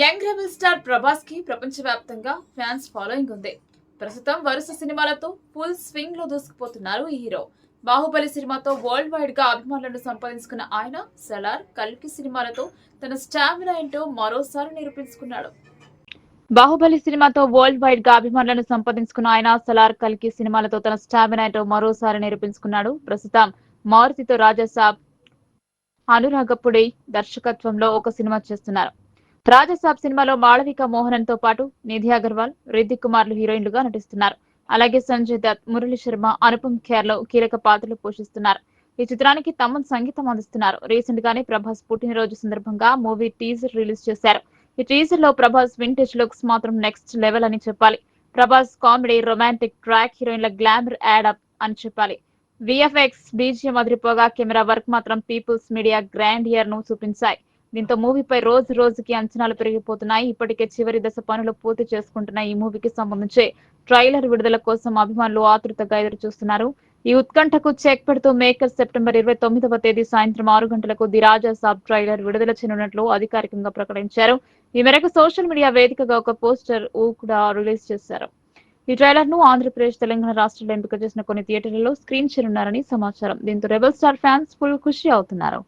Young rebel star ప్రభాస్కి ప్రపంచవ్యాప్తంగా fans following ఉంది. ప్రస్తుతం వరుస సినిమాలతో ఫుల్ స్వింగ్లో దూసుకుపోతున్నారు ఈ హీరో. బాహుబలి సినిమాతో వరల్డ్ వైడ్గా అభిమానులను సంపాదించుకున్న ఆయన సలార్ కల్కి సినిమాలతో తన స్టామినా ఏంటో మరోసారి నిరూపించుకున్నాడు. బాహుబలి సినిమాతో వరల్డ్ వైడ్గా అభిమానులను సంపాదించుకున్న ఆయన సలార్ కల్కి సినిమాలతో తన స్టామినా ఏంటో మరోసారి నిరూపించుకున్నాడు. ప్రస్తుతం మారుతితో రాజాసాబ్ అనురాగపుడి దర్శకత్వంలో ఒక సినిమా చేస్తున్నారు. రాజసాబ్ సినిమాలో మాళవిక మోహనన్తో పాటు నిధి అగర్వాల్ రిద్దిక్ కుమార్లు హీరోయిన్లుగా నటిస్తున్నారు. అలాగే సంజయ్ దత్ మురళి శర్మ అనుపమ్ ఖేర్లో కీలక పాత్రలు పోషిస్తున్నారు. ఈ చిత్రానికి తమన్ సంగీతం అందిస్తున్నారు. రీసెంట్ గానే ప్రభాస్ పుట్టినరోజు సందర్భంగా మూవీ టీజర్ రిలీజ్ చేశారు. ఈ టీజర్లో ప్రభాస్ వింటేజ్ లుక్స్ మాత్రం నెక్స్ట్ లెవెల్ అని చెప్పాలి. ప్రభాస్ కామెడీ రొమాంటిక్ ట్రాక్ హీరోయిన్ల గ్లామర్ యాడ్ అప్ అని చెప్పాలి. విఎఫ్ఎక్స్ బీజిఎం అదిరిపోగా కెమెరా వర్క్ మాత్రం పీపుల్స్ మీడియా గ్రాండ్ ఇయర్ను చూపించాయి. దీంతో మూవీపై రోజు రోజుకి అంచనాలు పెరిగిపోతున్నాయి. ఇప్పటికే చివరి దశ పనులు పూర్తి చేసుకుంటున్న ఈ మూవీకి సంబంధించి. ట్రైలర్ విడుదల కోసం అభిమానులు ఆతృతగా ఎదురు చూస్తున్నారు. ఈ ఉత్కంఠకు చెక్ పెడుతూ మేకర్ సెప్టెంబర్ ఇరవై తొమ్మిదవ తేదీ సాయంత్రం ఆరు గంటలకు ది రాజా సాబ్ ట్రైలర్ విడుదల చేయనున్నట్లు అధికారికంగా ప్రకటించారు. ఈ మేరకు సోషల్ మీడియా వేదికగా ఒక పోస్టర్ కూడా రిలీజ్ చేశారు. ఈ ట్రైలర్ను ఆంధ్రప్రదేశ్ తెలంగాణ రాష్ట్రాల్లో ఎంపిక చేసిన కొన్ని థియేటర్లలో స్క్రీన్ చేయనున్నారని సమాచారం. దీంతో రెబల్ స్టార్ ఫ్యాన్స్ ఫుల్ ఖుషి అవుతున్నారు.